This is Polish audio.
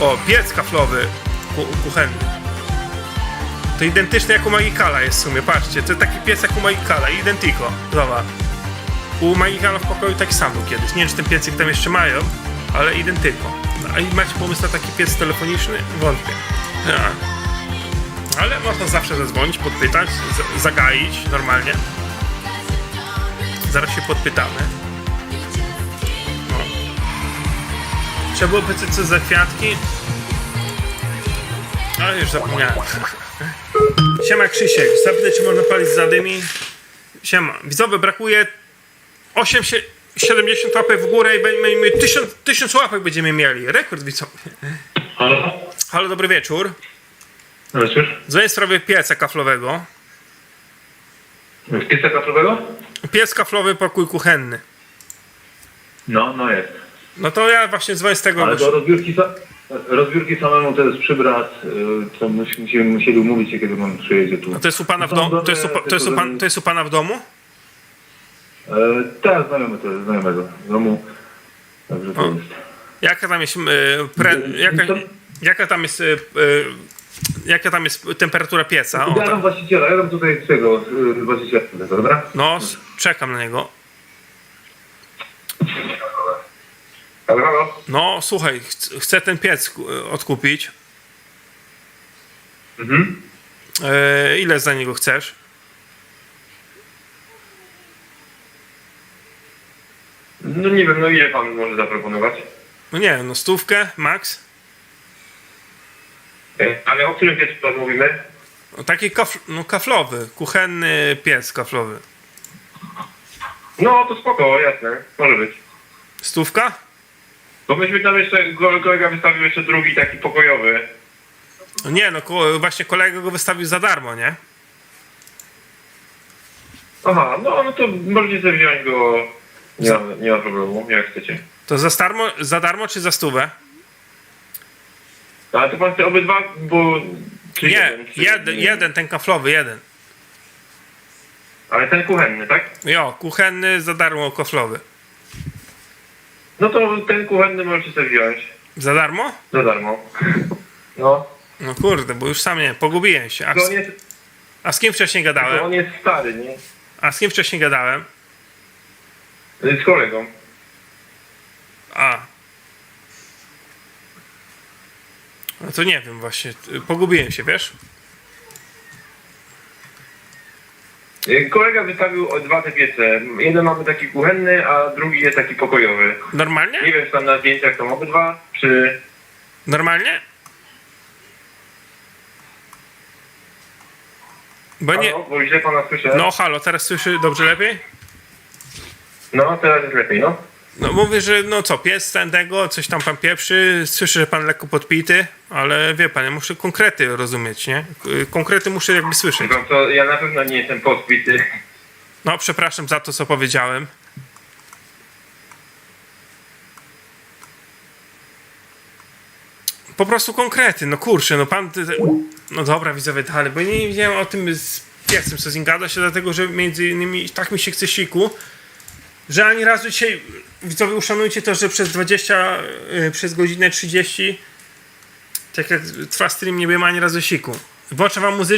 O, piec kaflowy ku, kuchenny. To identyczny jak u Magikala jest w sumie, patrzcie, to taki piec jak u Magikala, identico, zobacz. U Magikala w pokoju tak samo kiedyś, nie wiem czy ten piecyk tam jeszcze mają, ale identyko. No, a i macie pomysł na taki piec telefoniczny? Wątpię. Ja. Ale można zawsze zadzwonić, podpytać, zagaić normalnie. Zaraz się podpytamy. Trzeba było pytać co za kwiatki. Ale już zapomniałem. Siema Krzysiek, zapytaj czy można palić zadymi. Siema, widzowie brakuje 8, sie- 70 łapek w górę i będziemy 1000, 1000 łapek będziemy mieli. Rekord widzowie. Halo? Halo, dobry wieczór. Słyszysz? Dzwonię w sprawie pieca kaflowego. Pieca kaflowego? Piec kaflowy, pokój kuchenny. No, no jest. No to ja właśnie z tego. Ale że- do rozbiórki, sa- rozbiórki samemu to jest przybrat, y, to musimy musieli umówić się, kiedy on przyjedzie tu. A to jest u pana w Są domu? To jest u, dobre, to, jest u tylko pan, to jest u pana w domu? E, tak, znajomy to jest, znajomego z domu. Także to jest. Jaka tam jest. e, Pre, jaka, To- jaka tam jest. e, e, Jaka tam jest temperatura pieca? O, Ja tak. dam właściciela, ja dam tutaj tego, y, właściciela, dobra? No, s- czekam na niego. Halo, halo? No, słuchaj, ch- chcę ten piec odkupić. Mhm. E, ile za niego chcesz? No nie wiem, no ile pan może zaproponować? No nie wiem, no stówkę, max? E, Ale o którym piecu pan mówimy? No, taki kaf, no, kaflowy, kuchenny piec kaflowy. No to spoko, jasne, może być. Stówka? Bo myśmy tam jeszcze, ko- kolega wystawił jeszcze drugi taki pokojowy. Nie, no ko- właśnie kolega go wystawił za darmo, nie? Aha, no, no to możecie sobie wziąć go. Nie ma, nie ma problemu, jak chcecie. To za, darmo, za darmo czy za stówę? Ale to pan chce obydwa, bo... czy Nie, czy- jeden, jeden, ten kaflowy, jeden. Ale ten kuchenny, tak? Jo, kuchenny za darmo kaflowy. No to ten kuchenny możecie sobie wziąć. Za darmo? Za darmo. No. No kurde, bo już sam nie, pogubiłem się. A, To on z- jest, a z kim wcześniej to gadałem? on jest stary, nie? A z kim wcześniej gadałem? Z kolegą. A. No to nie wiem właśnie, pogubiłem się, wiesz? Kolega wystawił dwa te piece. Jeden mamy taki kuchenny, a drugi jest taki pokojowy. Nie Normalnie? wiem, czy tam na zdjęciach są obydwa, czy... Normalnie? Bo nie... Halo, bo źle pana słyszę. No halo, teraz słyszy dobrze lepiej? no, teraz jest lepiej, no. No mówię, że no co, pies ten tego, coś tam pan pieprzy, słyszę, że pan lekko podpity, ale wie pan, ja muszę konkrety rozumieć, nie? Konkrety muszę jakby słyszeć. No to ja na pewno nie jestem podpity. No, przepraszam za to, co powiedziałem. Po prostu konkrety, no kurczę, no pan... No dobra, widzowie, dalej, bo nie wiedziałem o tym z piesem, co z nim gada się, dlatego, że między innymi tak mi się chce siku, że ani razu dzisiaj, widzowie, uszanujcie to, że przez 20, y, przez godzinę 30, tak jak trwa stream, nie byłem ani razu siku. Włączę wam muzyczkę,